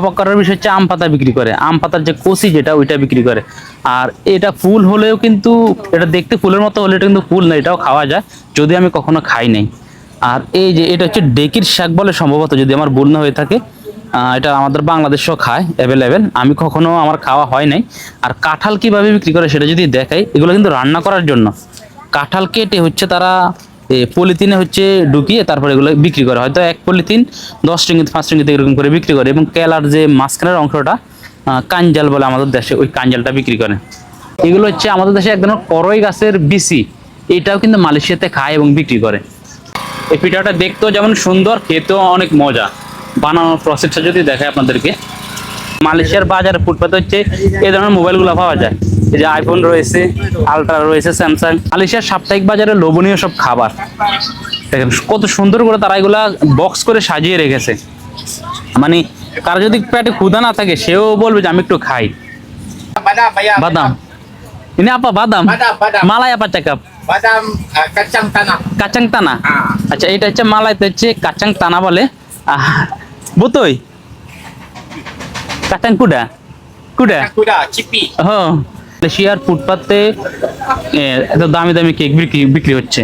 অবাক করার বিষয় হচ্ছে আম পাতা বিক্রি করে। আম পাতার যে কচি যেটা, ওইটা বিক্রি করে। আর এটা ফুল হলেও কিন্তু, এটা দেখতে ফুলের মতো হলে এটা কিন্তু ফুল না, এটাও খাওয়া যায়, যদি আমি কখনো খাই নাই। আর এই যে, এটা হচ্ছে ডেকির শাক বলে সম্ভবত, যদি আমার ভুল না হয়ে থাকে এটা আমাদের বাংলাদেশেও খায় অ্যাভেলেবেল আমি কখনো আমার খাওয়া হয় নাই। আর কাঁঠাল কীভাবে বিক্রি করে সেটা যদি দেখাই, এগুলো কিন্তু রান্না করার জন্য। কাঁঠাল কেটে হচ্ছে তারা পলিথিনে হচ্ছে ঢুকিয়ে তারপরে এগুলো বিক্রি করে। হয়তো এক পলিথিন, দশ রিঙ্গিত, পাঁচ রিঙ্গিত এরকম করে বিক্রি করে এবং কেলার যে মাঝখানের অংশটা কাঞ্জাল বলে আমাদের দেশে ওই কাঞ্জালটা বিক্রি করে। এগুলো হচ্ছে আমাদের দেশে এক ধরনের করই গাছের বিসি এটাও কিন্তু মালয়েশিয়াতে খায় এবং বিক্রি করে। এই পিঠাটা দেখতেও যেমন সুন্দর, খেতেও অনেক মজা। বানানোর প্রসেসটা যদি দেখায় আপনাদেরকে। মালয়েশিয়ার বাজারে ফুটপাতে হচ্ছে এই ধরনের মোবাইলগুলো পাওয়া যায়। এই যে আইফোন রয়েছে আলট্রা রয়েছে স্যামসাং মালয়েশিয়ার সাপ্তাহিক বাজারে লোভনীয় সব খাবার। দেখেন কত সুন্দর করে তারা এগুলা বক্স করে সাজিয়ে রেখেছে। মানে কারও যদি পেটে ক্ষুধা না থাকে সেও বলবে যে আমি একটু খাই। বাদাম। ini apa বাদাম। মালাই uh, kacang tanah. কাচাং টানা. আচ্ছা এটা হচ্ছে মালাইতে হচ্ছে কাচাং টানা বলে। বুতই। কাচাং কুডা কুডা kuda, cipi. ও মালয়েশিয়ার ফুটপাতে এত দামি দামি কেক বিক্রি বিক্রি হচ্ছে।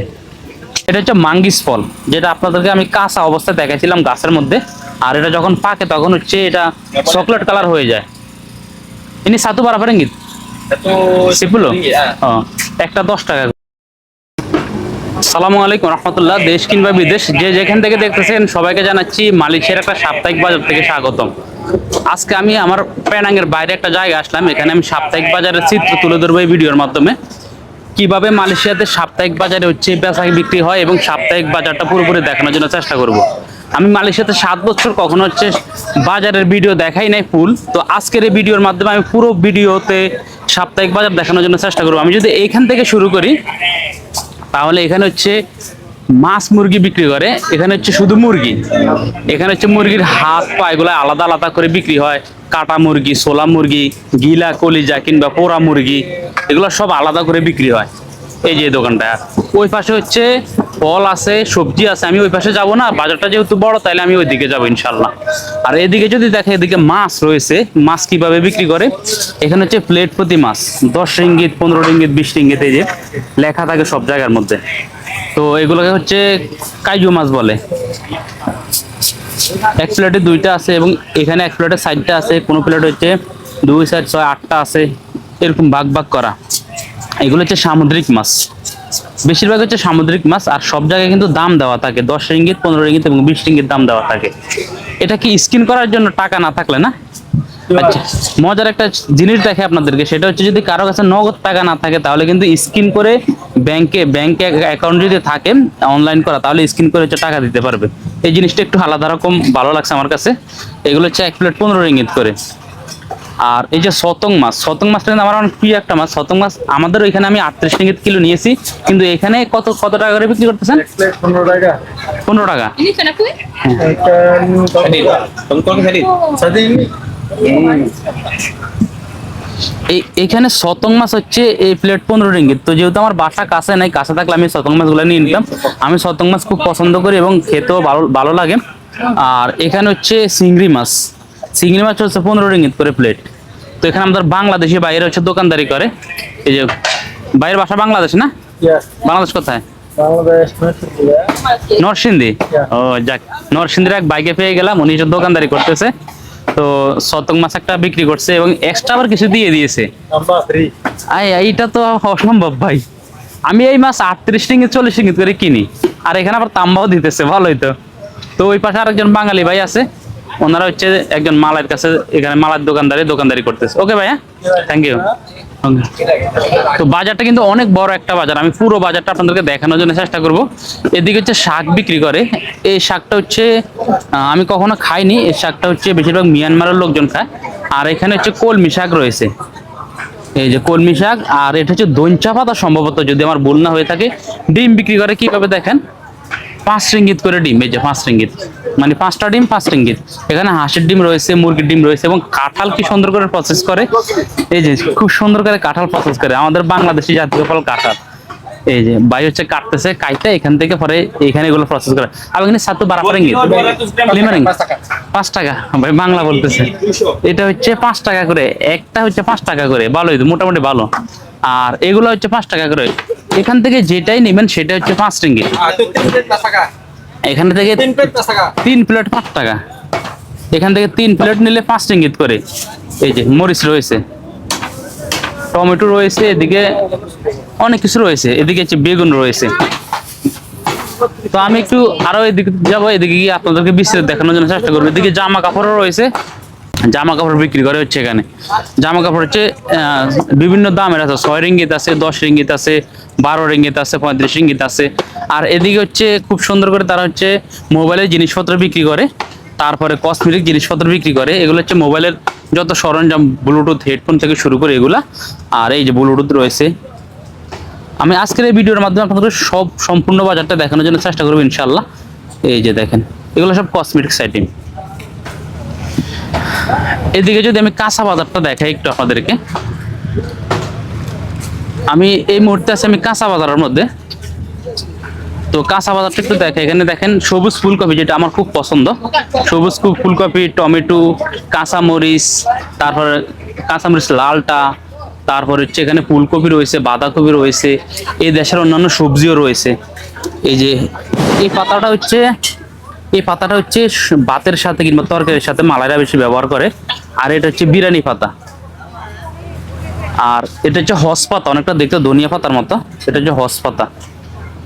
এটা হচ্ছে মাঙ্গিস ফল যেটা আপনাদেরকে আমি কাঁচা অবস্থায় দেখাইছিলাম গাছের মধ্যে। আর এটা যখন পাকে তখন হচ্ছে এটা চকলেট কালার হয়ে যায়। ইনি সাতু ইঙ্গিত? Satu সিপুলো একটা দশ টাকা। সালামু আলাইকুম রহমতুল্লাহ দেশ কিংবা বিদেশ। যে যেখান থেকে দেখতেছেন সবাইকে জানাচ্ছি মালয়েশিয়ার একটা সাপ্তাহিক বাজার থেকে স্বাগতম। আজকে আমি আমার প্যানাঙ্গের বাইরে একটা জায়গা আসলাম। এখানে আমি সাপ্তাহিক বাজারের চিত্র তুলে ধরবো এই ভিডিওর মাধ্যমে। কীভাবে মালয়েশিয়াতে সাপ্তাহিক বাজারে হচ্ছে বেচা বিক্রি হয় এবং সাপ্তাহিক বাজারটা পুরোপুরি দেখানোর জন্য চেষ্টা করব। আমি মালয়েশিয়াতে সাত বছর কখনো হচ্ছে বাজারের ভিডিও দেখাই নাই ফুল। তো আজকের এই ভিডিওর মাধ্যমে আমি পুরো ভিডিওতে সাপ্তাহিক বাজার দেখানোর জন্য চেষ্টা করব। আমি যদি এইখান থেকে শুরু করি, তাহলে এখানে হচ্ছে মাছ মুরগি বিক্রি করে, এখানে হচ্ছে শুধু মুরগি। এখানে হচ্ছে মুরগির হাত, পা, এগুলো আলাদা আলাদা করে বিক্রি হয়। কাটা মুরগি সোলা মুরগি, গিলা, কলিজা কিংবা পোড়া মুরগি, এগুলো সব আলাদা করে বিক্রি হয়। এই যে দোকানটা। ওই পাশে হচ্ছে ফল আছে, সবজি আছে, আমি ওই পাশে যাব না, বাজারটা যেহেতু বড়, তাইলে আমি ওইদিকে যাব ইনশাল্লাহ। আর এদিকে যদি দেখে, এদিকে মাছ রয়েছে, মাছ কীভাবে বিক্রি করে, এখানে হচ্ছে প্লেট প্রতি মাছ, দশ রিঙ্গিত, পনেরো রিঙ্গিত, বিশ রিঙ্গিত, এই যে লেখা থাকে সব জায়গার মধ্যে। তো এগুলোকে হচ্ছে কাইজু মাছ বলে। এক প্লেটে দুইটা আছে এবং এখানে এক প্লেটে সাইডটা আছে, কোনো প্লেট হচ্ছে দুই সাইড ছয়, আটটা আছে, এরকম ভাগ ভাগ করা। এগুলো হচ্ছে সামুদ্রিক মাছ। বেশিরভাগ হচ্ছে সামুদ্রিক মাছ আর সব জায়গায় কিন্তু দাম দেওয়া থাকে, দশ রিঙ্গিত, পনেরো রিঙ্গিত এবং বিশ রিঙ্গিত দাম দেওয়া থাকে। এটা কি স্কিন করার জন্য টাকা না থাকলে না? আচ্ছা মজার একটা জিনিস দেখে আপনাদেরকে সেটা হচ্ছে যদি কারও কাছে নগদ টাকা না থাকে তাহলে কিন্তু স্কিন করে ব্যাংকে ব্যাংকে অ্যাকাউন্ট যদি থাকে অনলাইন করা তাহলে স্কিন করে হচ্ছে টাকা দিতে পারবে। এই জিনিসটা একটু আলাদা রকম ভালো লাগছে আমার কাছে। এগুলো হচ্ছে এক প্লেট পনেরো রিঙ্গিত করে। আর এই যে শতং মাছ শতং মাছটা কিন্তু আমার অনেক প্রিয় একটা মাছ। শতং মাছ আমাদের ওইখানে আমি আটত্রিশ রিঙ্গিত কিলো নিয়েছি কিন্তু এখানে কত কত টাকা করে বিক্রি করতেছেন? পনেরো টাকা। পনেরো টাকা। এখানে সতং মাছ হচ্ছে এই প্লেট পনেরো রিঙ্গিত তো যেহেতু আমার বাসা কাছে নাই কাছে থাকলে আমি সতং মাছগুলো নিয়ে নিতাম। আমি সতং মাছ খুব পছন্দ করি এবং খেতেও ভালো ভালো লাগে। আর এখানে হচ্ছে চিংড়ি মাছ। চিংড়ি মাছ হচ্ছে পনেরো রিঙ্গিত করে প্লেট তো এখানে আমাদের বাংলাদেশি বাইরে হচ্ছে দোকানদারি করে। এই যে বাইরের বাসা বাংলাদেশ না? বাংলাদেশ কোথায়? নরসিংদী। ও যাক। নরসিংদীর এক বাইকে পেয়ে গেলাম উনি দোকানদারি করতেছে। তো শতক মাছ একটা বিক্রি করছে এবং এক্সট্রা আবার কিছু দিয়ে দিয়েছে। এইটা তো অসম্ভব ভাই। আমি এই মাছ আটত্রিশ টিঙ্গি চল্লিশ টিঙ্গি করে কিনি। আর এখানে আবার তাম্বাও দিতেছে ভালোই তো। তো ওই পাশে আরেকজন বাঙালি ভাই আছে ওনারা হচ্ছে একজন মালার কাছে এখানে মালার দোকানদারি দোকানদারি করতেছে। ওকে ভাইয়া? থ্যাংক ইউ তো বাজারটা কিন্তু অনেক বড় একটা বাজার। আমি পুরো বাজারটা আপনাদেরকে দেখানোর জন্য চেষ্টা করব। এদিকে হচ্ছে শাক বিক্রি করে। এই শাকটা হচ্ছে আমি কখনো খাইনি। এই শাকটা হচ্ছে বেশিরভাগ মিয়ানমারের লোকজন খায়। আর এখানে হচ্ছে কলমি শাক রয়েছে। এই যে কলমি শাক, আর এটা হচ্ছে দঞ্চা পাতা সম্ভবত, যদি আমার ভুল না হয়ে থাকে। ডিম বিক্রি করে কীভাবে দেখেন? পাঁচ রিঙ্গিত করে ডিম, এই যে পাঁচ রিঙ্গিত। মানে পাঁচটা ডিম, পাঁচ রিঙ্গিত এখানে হাঁসের ডিম রয়েছে, মুরগির ডিম রয়েছে এবং কাঁঠাল কি সুন্দর করে প্রসেস করে? এই যে খুব সুন্দর করে কাঁঠাল প্রসেস করে। আমাদের বাংলাদেশি জাতীয় ফল কাঁঠাল। এই যে ভাই হচ্ছে কাটতেছে কাইতে এখান থেকে পরে এখানে এগুলো প্রসেস করে। আবার এখানে সাতু বারাপার ইঙ্গিত। পাঁচ টাকা, ভাই বাংলা বলতেছে। এটা হচ্ছে পাঁচ টাকা করে। একটা হচ্ছে পাঁচ টাকা করে। ভালোই তো মোটামুটি ভালো। আর এগুলো হচ্ছে পাঁচ টাকা করে। এখান থেকে যেটাই নেবেন সেটা হচ্ছে পাঁচ রিঙ্গিত এখান থেকে. তিন প্লেট পাঁচ টাকা। এখান থেকে তিন প্লেট নিলে পাঁচ টিঙ্গিত করে। এই যে মরিচ রয়েছে। টমেটো রয়েছে এদিকে অনেক কিছু রয়েছে। এদিকে হচ্ছে বেগুন রয়েছে। তো আমি একটু আরও এদিকে যাব এদিকে গিয়ে আপনাদেরকে বিস্তারিত দেখানোর জন্য চেষ্টা করব। এদিকে জামা কাপড়ও রয়েছে। জামা কাপড় বিক্রি করে হচ্ছে এখানে। জামা কাপড় হচ্ছে বিভিন্ন দামের আছে। ছয় রিঙ্গিত আছে, দশ রিঙ্গিত আছে, বারো রিঙ্গিত আছে, পঁয়ত্রিশ রিঙ্গিত আছে। আর এদিকে হচ্ছে খুব সুন্দর করে তারা হচ্ছে মোবাইলের জিনিসপত্র বিক্রি করে। তারপরে কসমেটিক জিনিসপত্র বিক্রি করে। এগুলো হচ্ছে মোবাইলের যত সরঞ্জাম, ব্লুটুথ, হেডফোন থেকে শুরু করে এগুলা। আর এই যে ব্লুটুথ রয়েছে। আমি আজকের এই ভিডিওর মাধ্যমে আপনাদের সব সম্পূর্ণ বাজারটা দেখানোর জন্য চেষ্টা করব ইনশাল্লাহ এই যে দেখেন, এগুলো সব কসমেটিক্স আইটেম এদিকে যদি আমি কাঁচা বাজারটা দেখাই একটু আপনাদেরকে। আমি এই মুহূর্তে আছি আমি কাঁচা বাজারের মধ্যে। তো কাঁচা বাজারটা একটু দেখে এখানে দেখেন সবুজ ফুলকপি, যেটা আমার খুব পছন্দ। সবুজ ফুলকপি, টমেটো, কাঁচামরিচ, তারপরে কাঁচামরিচ লালটা, তারপর হচ্ছে এখানে ফুলকপি রয়েছে, বাঁধাকপি রয়েছে। এই দেশের অন্যান্য সবজিও রয়েছে। এই যে, এই পাতাটা হচ্ছে এই পাতাটা হচ্ছে ভাতের সাথে কিংবা তরকারির সাথে মালাইরা বেশি ব্যবহার করে। আর এটা হচ্ছে বিরিয়ানি পাতা। আর এটা হচ্ছে হস পাতা, অনেকটা দেখতে ধনিয়া পাতার মতো। এটা হচ্ছে হস পাতা।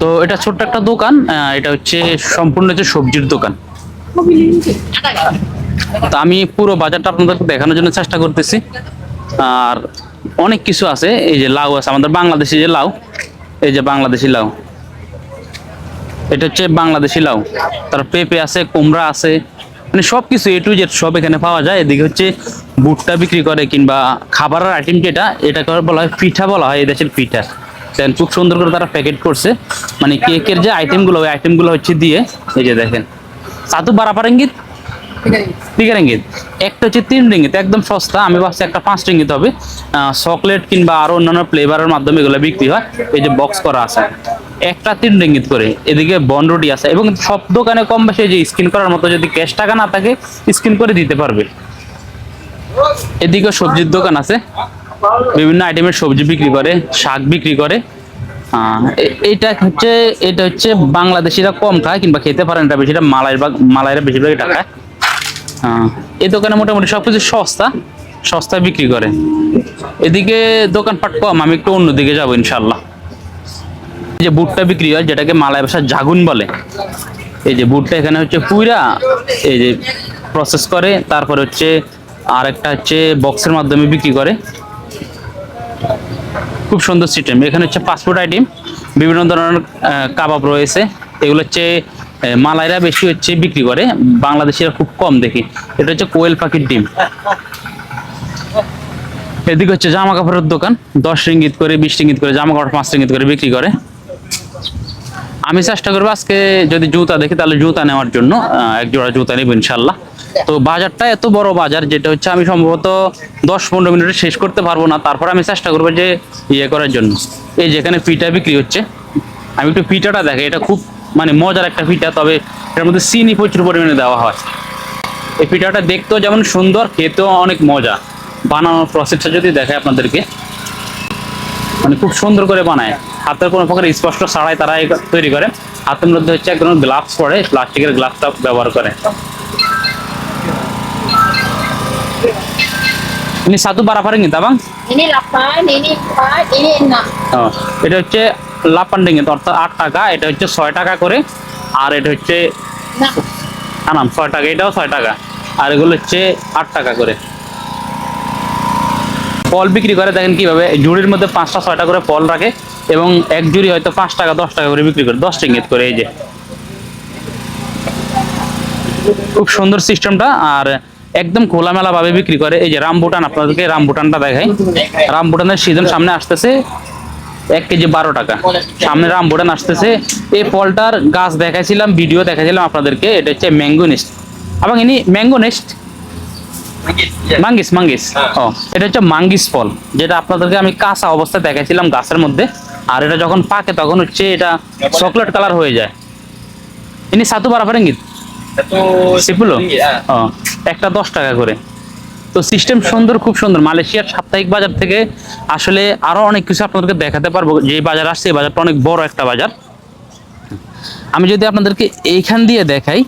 তো এটা ছোট্ট একটা দোকান এটা হচ্ছে সম্পূর্ণ হচ্ছে সবজির দোকান। তো আমি পুরো বাজারটা আপনাদেরকে দেখানোর জন্য চেষ্টা করতেছি। আর অনেক কিছু আছে, এই যে লাউ আছে, আমাদের বাংলাদেশি যে লাউ, এই যে বাংলাদেশি লাউ। এটা হচ্ছে বাংলাদেশি লাউ। তার পেঁপে আছে, কুমড়া আছে মানে সব কিছু এ টু জেড সব এখানে পাওয়া যায়। এদিকে হচ্ছে ভুট্টা বিক্রি করে কিংবা খাবারের আইটেম যেটা, এটাকে বলা হয় পিঠা বলা হয়, এই দেশের পিঠা। দেন খুব সুন্দর করে তারা প্যাকেট করছে। মানে কেকের যে আইটেমগুলো ওই আইটেমগুলো হচ্ছে দিয়ে, এই যে দেখেন। সাতু বারাপার ইঙ্গিত তিন রিঙ্গিত একটা হচ্ছে তিন রিঙ্গিত, একদম সস্তা। আমি ভাবছি একটা পাঁচ রিঙ্গিত হবে। চকলেট কিংবা আরও অন্যান্য ফ্লেভারের মাধ্যমে এগুলো বিক্রি হয়। এই যে বক্স করা আছে। একটা তিন রিঙ্গিত করে। এদিকে বনরুটি আছে এবং সব দোকানে কম বেশি যে স্ক্রিন করার মতো যদি ক্যাশ টাকা না থাকে স্ক্রিন করে দিতে পারবে। এদিকে সবজির দোকান আছে। বিভিন্ন আইটেমের সবজি বিক্রি করে শাক বিক্রি করে। আহ, এ- হচ্ছে এটা হচ্ছে বাংলাদেশিরা কম খায় কিংবা খেতে পারেন এটা বেশিটা মালাইয়ের মালাইরা বেশিরভাগ এটা খায় এই দোকানে মোটামুটি সবকিছু সস্তা সস্তায় বিক্রি করে। এদিকে দোকানপাট কম আমি একটু অন্যদিকে যাব ইনশাল্লাহ যে বুটটা বিক্রি হয়, যেটাকে মালাই ভাষায় জাগুন বলে। এই যে বুটটা এখানে হচ্ছে পুইরা, এই যে প্রসেস করে, তারপর হচ্ছে আরেকটা হচ্ছে বক্সের মাধ্যমে বিক্রি করে। খুব সুন্দর সিস্টেম এখানে হচ্ছে পাসপোর্ট আইটেম বিভিন্ন ধরনের কাবাব রয়েছে। এগুলো হচ্ছে মালাইরা বেশি হচ্ছে বিক্রি করে। বাংলাদেশিরা খুব কম দেখি। এটা হচ্ছে কোয়েল পাখির ডিম। এদিকে হচ্ছে জামা কাপড়ের দোকান। দশ রিঙ্গিত করে, বিশ রিঙ্গিত করে, জামা কাপড় পাঁচ রিঙ্গিত করে বিক্রি করে। আমি চেষ্টা করব আজকে যদি জুতা দেখি, তাহলে জুতা নেওয়ার জন্য এক জোড়া জুতা নেব ইনশাল্লাহ। তো বাজারটা এত বড় বাজার, যেটা হচ্ছে আমি সম্ভবত দশ পনেরো মিনিটে শেষ করতে পারব না। তারপর আমি চেষ্টা করব যে ইয়ে করার জন্য। এই যেখানে পিঠা বিক্রি হচ্ছে। আমি একটু পিঠাটা দেখে এটা খুব মানে মজার একটা পিঠা তবে এটার মধ্যে চিনি প্রচুর পরিমাণে দেওয়া হয়। এই পিঠাটা দেখতেও যেমন সুন্দর, খেতেও অনেক মজা। বানানোর প্রসেসটা যদি দেখায় আপনাদেরকে। মানে খুব সুন্দর করে বানায়। হাতের কোনো প্রকার স্পষ্ট ছাড়াই তারা তৈরি করে। হাতের মধ্যে হচ্ছে এক ধরনের গ্লাভস পরে প্লাস্টিকের গ্লাভসটা ব্যবহার করে। ini satu berapa ringgit abang? Ini 8, ini 4, ini 6. ও, এটা হচ্ছে লাপান রিঙ্গিত অর্থাৎ আট টাকা এটা হচ্ছে ছয় টাকা করে আর এটা হচ্ছে আনাম ছয় টাকা এটাও ছয় টাকা আর এগুলো হচ্ছে আট টাকা করে। ফল বিক্রি করে, দেখেন কীভাবে জুড়ির মধ্যে পাঁচটা, ছয়টা করে ফল রাখে এবং এক জুড়ি হয়তো পাঁচ টাকা, দশ টাকা করে বিক্রি করে, দশ টিঙ্গিত করে, এই যে খুব সুন্দর সিস্টেমটা, আর একদম খোলামেলা ভাবে বিক্রি করে, এই যে রামবুটান, আপনাদেরকে রামবুটানটা দেখাই রামবুটানের সিজন সামনে আসতেছে এক কেজি বারো টাকা সামনে রামবুটান আসতেছে, এই ফলটার গাছ দেখাইছিলাম ভিডিও দেখাইছিলাম আপনাদেরকে, এটা হচ্ছে ম্যাঙ্গো নেস্ট এবং ইনি ম্যাঙ্গো নেস্ট Manggis. Ya. মাঙ্গিস মাঙ্গিস ও এটা হচ্ছে মাঙ্গিস ফল যেটা আপনাদেরকে আমি কাঁচা অবস্থায় দেখাইছিলাম গাছের মধ্যে। আর এটা যখন পাকে তখন হচ্ছে এটা চকলেট কালার হয়ে যায়। ইনি সাতু বারাফার ইঙ্গিত Satu সিপুলো. ও একটা দশ টাকা করে। তো সিস্টেম সুন্দর খুব সুন্দর। মালয়েশিয়ার সাপ্তাহিক বাজার থেকে আসলে আরও অনেক কিছু আপনাদেরকে দেখাতে পারব। যে বাজার আসছে এই বাজারটা অনেক বড় একটা বাজার। আমি যদি আপনাদেরকে এইখান দিয়ে দেখাই